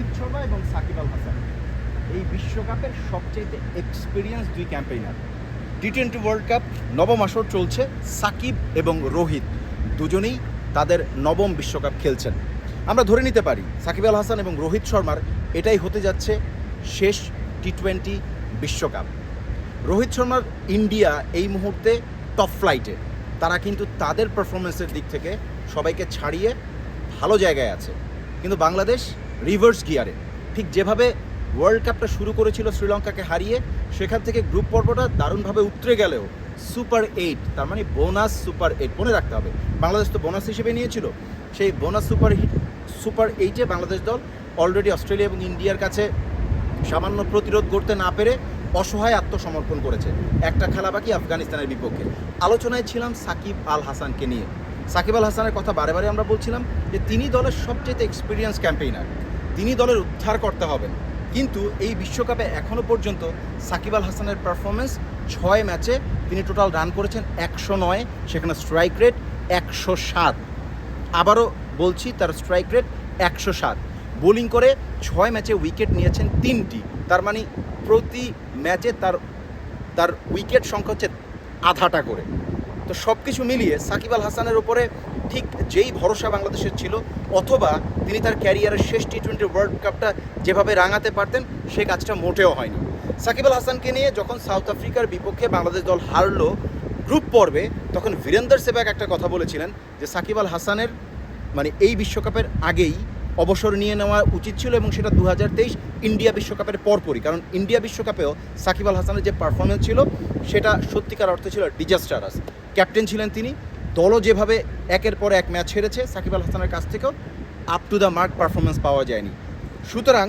রোহিত শর্মা এবং সাকিব আল হাসান। এই বিশ্বকাপের সবচেয়ে এক্সপিরিয়েন্স দুই campaigner T twenty world cup নবম আসর চলছে সাকিব এবং রোহিত। দুজনেই তাদের নবম বিশ্বকাপ খেলছেন। আমরা ধরে নিতে পারি, সাকিব আল হাসান এবং রোহিত শর্মার এটাই হতে যাচ্ছে শেষ টি টোয়েন্টি বিশ্বকাপ। রোহিত শর্মার ইন্ডিয়া এই মুহূর্তে টপ ফ্লাইটে তারা কিন্তু তাদের পারফরমেন্সের দিক থেকে সবাইকে ছাড়িয়ে ভালো জায়গায় আছে। কিন্তু বাংলাদেশ রিভার্স গিয়ারে ঠিক যেভাবে ওয়ার্ল্ড কাপটা শুরু করেছিল শ্রীলঙ্কাকে হারিয়ে, সেখান থেকে গ্রুপ পর্বটা দারুণভাবে উতরে গেলেও সুপার এইট তার মানে বোনাস সুপার এইট মনে রাখতে হবে। বাংলাদেশ তো বোনাস হিসেবে নিয়েছিল। সেই বোনাস সুপার হিট সুপার এইটে বাংলাদেশ দল অলরেডি অস্ট্রেলিয়া এবং ইন্ডিয়ার কাছে সামান্য প্রতিরোধ করতে না পেরে অসহায় আত্মসমর্পণ করেছে। একটা খেলা বাকি আফগানিস্তানের বিপক্ষে। আলোচনায় ছিলাম সাকিব আল হাসানকে নিয়ে। সাকিব আল হাসানের কথা বারে বারে আমরা বলছিলাম যে তিনি দলের সবচেয়ে এক্সপিরিয়েন্স ক্যাম্পেইনার তিনি দলের উদ্ধার করতে হবেন। কিন্তু এই বিশ্বকাপে এখনও পর্যন্ত সাকিব আল হাসানের পারফরমেন্স ছয় ম্যাচে তিনি টোটাল রান করেছেন একশো নয়, সেখানে স্ট্রাইক রেট একশো সাত। আবারও বলছি, তার স্ট্রাইক রেট একশো সাত। বোলিং করে ছয় ম্যাচে উইকেট নিয়েছেন তিনটি। তার মানে প্রতি ম্যাচে তার তার উইকেট সংখ্যা হচ্ছে আধাটা করে। তো সব কিছু মিলিয়ে সাকিব আল হাসানের উপরে ঠিক যেই ভরসা বাংলাদেশের ছিল, অথবা তিনি তার ক্যারিয়ারের শেষ টি টোয়েন্টি ওয়ার্ল্ড কাপটা যেভাবে রাঙাতে পারতেন, সে কাজটা মোটেও হয়নি। সাকিব আল হাসানকে নিয়ে যখন সাউথ আফ্রিকার বিপক্ষে বাংলাদেশ দল হারলো গ্রুপ পর্বে, তখন বীরেন্দর সেবাগ একটা কথা বলেছিলেন যে সাকিব আল হাসানের মানে এই বিশ্বকাপের আগেই অবসর নিয়ে নেওয়া উচিত ছিল এবং সেটা দু হাজার তেইশ ইন্ডিয়া বিশ্বকাপের পরপরই। কারণ ইন্ডিয়া বিশ্বকাপেও সাকিব আল হাসানের যে পারফরমেন্স ছিল, সেটা সত্যিকার অর্থে ছিল ডিজাস্টারাস ক্যাপ্টেন ছিলেন তিনি। দলও যেভাবে একের পর এক ম্যাচ হেরেছে, সাকিব আল হাসানের কাছ থেকেও up to the mark performance পাওয়া যায়নি। সুতরাং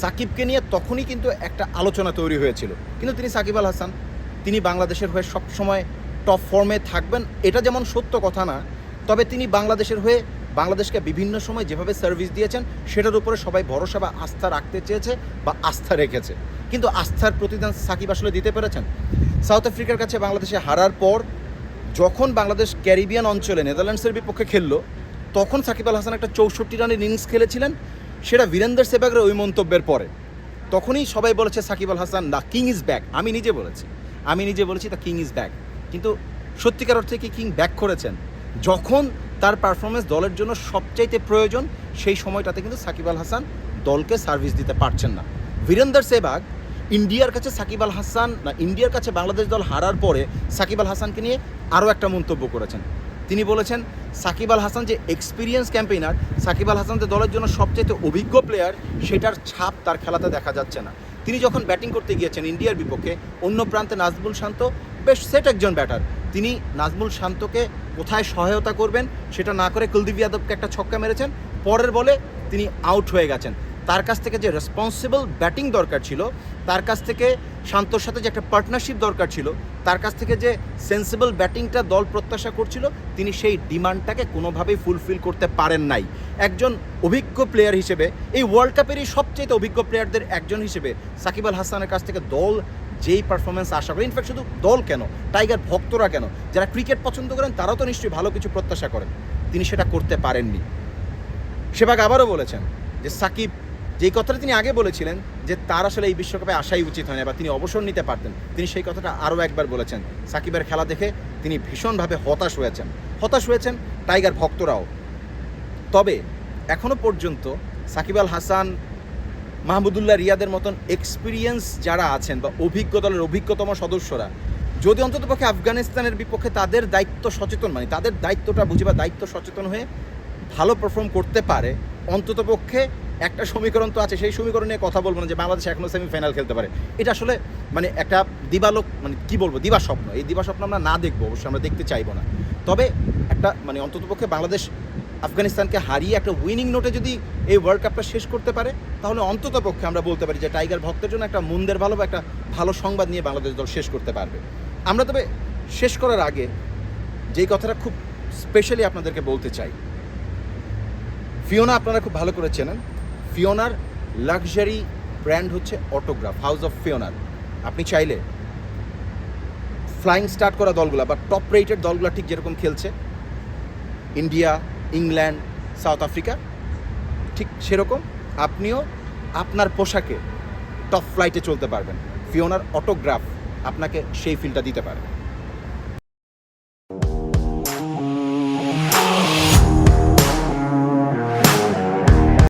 সাকিবকে নিয়ে তখনই কিন্তু একটা আলোচনা তৈরি হয়েছিল। কিন্তু তিনি সাকিব আল হাসান, তিনি বাংলাদেশের হয়ে সবসময় টপ ফর্মে থাকবেন, এটা যেমন সত্য কথা না, তবে তিনি বাংলাদেশের হয়ে বাংলাদেশকে বিভিন্ন সময় যেভাবে সার্ভিস দিয়েছেন, সেটার উপরে সবাই ভরসা বা আস্থা রাখতে চেয়েছে বা আস্থা রেখেছে। কিন্তু আস্থার প্রতিদান সাকিব আসলে দিতে পেরেছেন? সাউথ আফ্রিকার কাছে বাংলাদেশে হারার পর যখন বাংলাদেশ ক্যারিবিয়ান অঞ্চলে নেদারল্যান্ডসের বিপক্ষে খেললো, তখন সাকিব আল হাসান একটা চৌষট্টি রানের ইনিংস খেলেছিলেন, সেটা বীরেন্দর সেবাগের ওই মন্তব্যের পরে। তখনই সবাই বলেছে, Shakib Al Hasan the king is back আমি নিজে বলেছি। আমি নিজে বলেছি দ্য কিং ইজ ব্যাক কিন্তু সত্যিকার অর্থে কি কিং ব্যাক করেছেন? যখন তার পারফরমেন্স দলের জন্য সবচাইতে প্রয়োজন, সেই সময়টাতে কিন্তু সাকিব আল হাসান দলকে সার্ভিস দিতে পারছেন না। বীরেন্দর সেবাগ ইন্ডিয়ার কাছে সাকিব আল হাসান না, ইন্ডিয়ার কাছে বাংলাদেশ দল হারার পরে সাকিব আল হাসানকে নিয়ে আরও একটা মন্তব্য করেছেন। তিনি বলেছেন, সাকিব আল হাসান যে এক্সপিরিয়েন্স ক্যাম্পেইনার সাকিব আল হাসান যে দলের জন্য সবচেয়ে অভিজ্ঞ প্লেয়ার সেটার ছাপ তার খেলাতে দেখা যাচ্ছে না। তিনি যখন ব্যাটিং করতে গিয়েছেন ইন্ডিয়ার বিপক্ষে, অন্য প্রান্তে নাজমুল শান্ত, বেশ সেট একজন ব্যাটার তিনি নাজমুল শান্তকে কোথায় সহায়তা করবেন, সেটা না করে কুলদীপ যাদবকে একটা ছক্কা মেরেছেন, পরের বলে তিনি আউট হয়ে গেছেন। তার কাছ থেকে যে রেসপন্সিবল ব্যাটিং দরকার ছিল, তার কাছ থেকে শান্তর সাথে যে একটা পার্টনারশিপ দরকার ছিল, তার কাছ থেকে যে সেন্সিবল ব্যাটিংটা দল প্রত্যাশা করছিল, তিনি সেই ডিমান্ডটাকে কোনোভাবেই ফুলফিল করতে পারেন নাই। একজন অভিজ্ঞ প্লেয়ার হিসেবে, এই ওয়ার্ল্ড কাপেরই সবচেয়ে অভিজ্ঞ প্লেয়ারদের একজন হিসেবে সাকিব আল হাসানের কাছ থেকে দল যেই পারফরমেন্স আশা করে ইনফ্যাক্ট শুধু দল কেন টাইগার ভক্তরা কেন, যারা ক্রিকেট পছন্দ করেন তারাও তো নিশ্চয়ই ভালো কিছু প্রত্যাশা করেন। তিনি সেটা করতে পারেননি। সেবাগ আবারও বলেছেন যে সাকিব যেই কথাটা তিনি আগে বলেছিলেন যে তার আসলে এই বিশ্বকাপে আসাই উচিত হয় না বা তিনি অবসর নিতে পারতেন, তিনি সেই কথাটা আরও একবার বলেছেন। সাকিবের খেলা দেখে তিনি ভীষণভাবে হতাশ হয়েছেন। হতাশ হয়েছেন টাইগার ভক্তরাও। তবে এখনও পর্যন্ত সাকিব আল হাসান, মাহমুদুল্লাহ রিয়াদের মতন এক্সপিরিয়েন্স যারা আছেন বা অভিজ্ঞ দলের অভিজ্ঞতম সদস্যরা, যদি অন্ততপক্ষে আফগানিস্তানের বিপক্ষে তাদের দায়িত্ব সচেতন মানে তাদের দায়িত্বটা বুঝে বা দায়িত্ব সচেতন হয়ে ভালো পারফর্ম করতে পারে, অন্ততপক্ষে একটা সমীকরণ তো আছে, সেই সমীকরণ নিয়ে কথা বলব না যে বাংলাদেশ এখনও সেমিফাইনাল খেলতে পারে। এটা আসলে মানে একটা দিবালোক মানে কি বলব, দিবা স্বপ্ন। এই দিবা স্বপ্ন আমরা না দেখব, অবশ্যই আমরা দেখতে চাইব না। তবে একটা মানে অন্ততপক্ষে বাংলাদেশ আফগানিস্তানকে হারিয়ে একটা উইনিং নোটে যদি এই ওয়ার্ল্ড কাপটা শেষ করতে পারে, তাহলে অন্তত পক্ষে আমরা বলতে পারি যে টাইগার ভক্তের জন্য একটা মন্দের ভালো বা একটা ভালো সংবাদ নিয়ে বাংলাদেশ দল শেষ করতে পারবে। আমরা তবে শেষ করার আগে যেই কথাটা খুব স্পেশালি আপনাদেরকে বলতে চাই, ফিওনা আপনারা খুব ভালো করে চেনেন। ফিওনার লাক্সারি ব্র্যান্ড হচ্ছে অটোগ্রাফ, হাউস অফ ফিওনার। আপনি চাইলে ফ্লাইং স্টার্ট করা দলগুলো বা টপ রেটেড দলগুলো ঠিক যেরকম খেলছে, ইন্ডিয়া, ইংল্যান্ড, সাউথ আফ্রিকা, ঠিক সেরকম আপনিও আপনার পোশাকে টপ ফ্লাইটে চলতে পারবেন। ফিওনার অটোগ্রাফ আপনাকে সেই ফিলটা দিতে পারে।